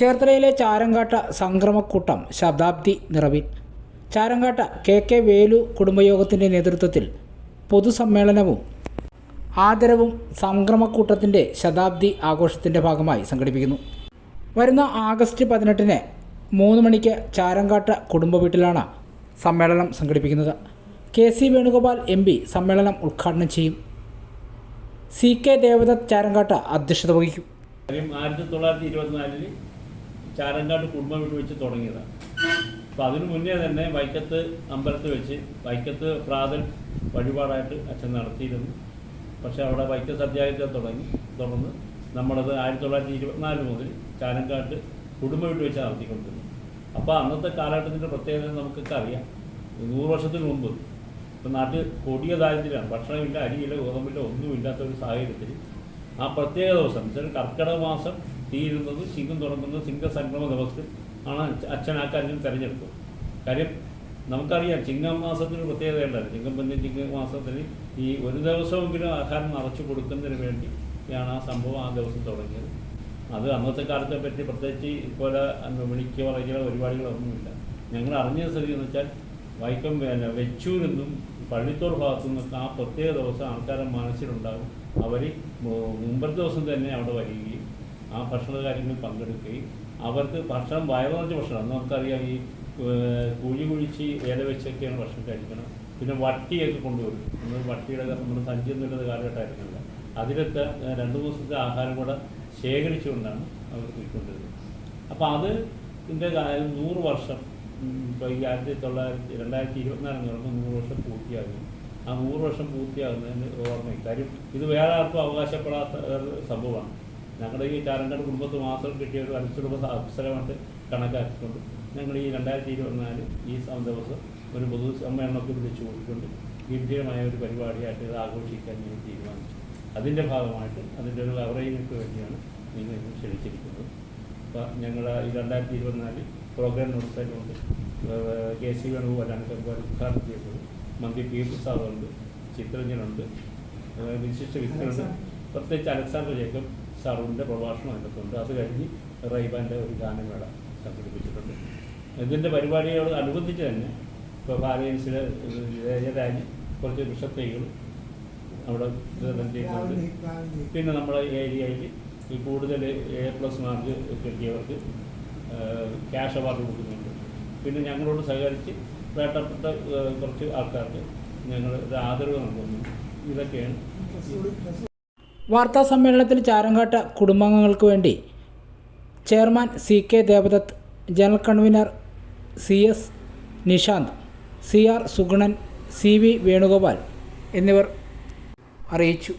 ചേർത്തലയിലെ ചാരങ്കാട്ട സംക്രമക്കൂട്ടം ശതാബ്ദി നിറവിൽ. ചാരങ്കാട്ട കെ കെ വേലു കുടുംബയോഗത്തിന്റെ നേതൃത്വത്തിൽ പൊതുസമ്മേളനവും ആദരവും സംക്രമക്കൂട്ടത്തിന്റെ ശതാബ്ദി ആഘോഷത്തിന്റെ ഭാഗമായി സംഘടിപ്പിക്കുന്നു. വരുന്ന ആഗസ്റ്റ് പതിനെട്ടിന് മൂന്ന് മണിക്ക് ചാരങ്കാട്ട കുടുംബ വീട്ടിലാണ് സമ്മേളനം സംഘടിപ്പിക്കുന്നത്. K C Venugopal M P സമ്മേളനം ഉദ്ഘാടനം ചെയ്യും. സി കെ ദേവദത്ത് ചാരങ്കാട്ട അധ്യക്ഷത വഹിക്കും. ആയിരത്തി തൊള്ളായിരത്തി ഇരുപത്തിനാലിൽ ചാരങ്കാട് കുടുംബം വീട് വെച്ച് തുടങ്ങിയതാണ് അപ്പോൾ അതിനു മുന്നേ തന്നെ വൈക്കത്ത് അമ്പലത്ത് വെച്ച് വൈക്കത്ത് പ്രാതൽ വഴിപാടായിട്ട് അച്ഛൻ നടത്തിയിരുന്നു. പക്ഷേ അവിടെ വൈക്കത്ത് അധ്യായത്തിൽ തുടങ്ങി തുടർന്ന് നമ്മളത് ആയിരത്തി തൊള്ളായിരത്തി ഇരുപത്തിനാല് മുതൽ ചാരങ്കാട്ട് കുടുംബ വീട് വെച്ച് നടത്തിക്കൊണ്ടിരുന്നു. അപ്പോൾ അന്നത്തെ കാലഘട്ടത്തിന്റെ പ്രത്യേകത നമുക്കൊക്കെ അറിയാം. നൂറ് വർഷത്തിന് മുമ്പ്. ഇപ്പം നാട്ടിൽ കൊടിയ ദാരിദ്ര്യമാണ്. ഭക്ഷണമില്ല അരിയില്ല ഗോതമ്പില്ല ഒന്നുമില്ലാത്ത ഒരു സാഹചര്യത്തിൽ ആ പ്രത്യേക ദിവസം ചില കർക്കിടക മാസം തീരുന്നത് ചിങ്ങം തുറക്കുന്നത് ചിങ്ങസംക്രമ ദിവസത്തിൽ ആണ് കാര്യം തിരഞ്ഞെടുത്തത്. കാര്യം നമുക്കറിയാം ചിങ്ങം മാസത്തിന് പ്രത്യേകത ഉണ്ടായിരുന്നു ചിങ്ങം പന്നി ചിങ്ങ മാസത്തിൽ ഈ ഒരു ദിവസമെങ്കിലും ആഹാരം നിറച്ചു കൊടുക്കുന്നതിന് വേണ്ടിയാണ് ആ സംഭവം ആ ദിവസം തുടങ്ങിയത്. അത് അന്നത്തെ കാലത്തെ പറ്റി പ്രത്യേകിച്ച് ഇതുപോലെ വിളിക്കുക പറയുക പരിപാടികളൊന്നുമില്ല. ഞങ്ങൾ അറിഞ്ഞ സ്ഥിതി എന്ന് വെച്ചാൽ വൈക്കം പിന്നെ നിന്നും പള്ളിത്തോട് ഭാഗത്തു നിന്നൊക്കെ ആ പ്രത്യേക ദിവസം ആൾക്കാരെ മനസ്സിലുണ്ടാകും അവർ മുമ്പത്തെ ദിവസം തന്നെ അവിടെ വരികയും ആ ഭക്ഷണ കാര്യങ്ങളിൽ പങ്കെടുക്കുകയും അവർക്ക് ഭക്ഷണം വയറുനിറഞ്ഞ ഭക്ഷണം നമുക്കറിയാം ഈ കുഴി കുഴിച്ച് ഇല വെച്ചൊക്കെയാണ് ഭക്ഷണം കഴിക്കണം പിന്നെ വട്ടിയൊക്കെ കൊണ്ടുവരും. നമ്മൾ വട്ടിയുടെ നമ്മുടെ സഞ്ചി എന്നുള്ളത് കാലഘട്ടമായിരുന്നില്ല. അതിലൊക്കെ രണ്ട് ദിവസത്തെ ആഹാരം കൂടെ ശേഖരിച്ചുകൊണ്ടാണ് അവർ പോയിക്കൊണ്ടിരുന്നത് അപ്പോൾ അത് ഇതിന്റെ കാലം നൂറ് വർഷം ഇപ്പോൾ ഈ ആയിരത്തി തൊള്ളായിരത്തി രണ്ടായിരത്തി ഇരുപത്തിനാലെന്ന് പറയുമ്പോൾ നൂറ് വർഷം പൂർത്തിയാകും ആ നൂറ് വർഷം പൂർത്തിയാകുന്നതിന് ഓർമ്മയും കാര്യം ഇത് വേറെ ആർക്കും അവകാശപ്പെടാത്ത സംഭവമാണ്. ഞങ്ങളുടെ ഈ ചാരങ്കാട് കുടുംബത്ത് മാത്രം കിട്ടിയ ഒരു അനുസൃത അവസരമായിട്ട് കണക്കാക്കിക്കൊണ്ട് ഞങ്ങൾ ഈ രണ്ടായിരത്തി ഇരുപത്തിനാല് ഈ ദിവസം ഒരു പൊതു സമ്മേളനത്തിൽ വിളിച്ചു കൂട്ടിക്കൊണ്ട് ഗംഭീരമായ ഒരു പരിപാടിയായിട്ട് ഇത് ആഘോഷിക്കാൻ ഞാൻ തീരുമാനിച്ചു. അതിന്റെ ഭാഗമായിട്ട് അതിന്റെ ഒരു കവറേജിനൊക്കെ വേണ്ടിയാണ് നിങ്ങൾ ഇന്ന് ക്ഷണിച്ചിരിക്കുന്നത്. അപ്പോൾ ഞങ്ങൾ ഈ രണ്ടായിരത്തി ഇരുപത്തിനാല് പ്രോഗ്രാം നോട്ട്സായിട്ടുണ്ട് കെ സി വേണുഗോപാലാണ് പരിപാടി ഉദ്ഘാടനം ചെയ്തത്. മന്ത്രി പി പ്രസാദുണ്ട് ചിത്രഞ്ജനുണ്ട് ചിത്രജ്ഞനുണ്ട് വിശിഷ്ട വ്യക്തികളുണ്ട്. പ്രത്യേകിച്ച് അലക്സാണ്ടർ ജേക്കബ് സാറുവിന്റെ പ്രഭാഷണം അതിനകത്തുണ്ട്. അത് കഴിഞ്ഞ് റൈബാന്റെ ഒരു ഗാനമേള സംഘടിപ്പിച്ചിട്ടുണ്ട്. ഇതിന്റെ പരിപാടിയോട് അനുബന്ധിച്ച് തന്നെ ഇപ്പോൾ ഭാരതീയൻസിലെ രാജി കുറച്ച് വിഷത്തൈകൾ അവിടെ ചെയ്യുന്നുണ്ട് പിന്നെ നമ്മുടെ ഏരിയയിൽ ഈ കൂടുതൽ എ പ്ലസ് മാർക്ക് കിട്ടിയവർക്ക് ക്യാഷ് അവാർഡ് കൊടുക്കുന്നുണ്ട്. പിന്നെ ഞങ്ങളോട് സഹകരിച്ച് വേണ്ടപ്പെട്ട കുറച്ച് ആൾക്കാർക്ക് ഞങ്ങൾ ഒരു ആദരവ് നൽകുന്നു. ഇതൊക്കെയാണ് വാർത്താ സമ്മേളനത്തിൽ ചാരങ്കാട്ട കുടുംബാംഗങ്ങൾക്ക് വേണ്ടി chairman C K Devadath general convener C S Nishanth C R Sugunan C V Venugopal എന്നിവർ അറിയിച്ചു.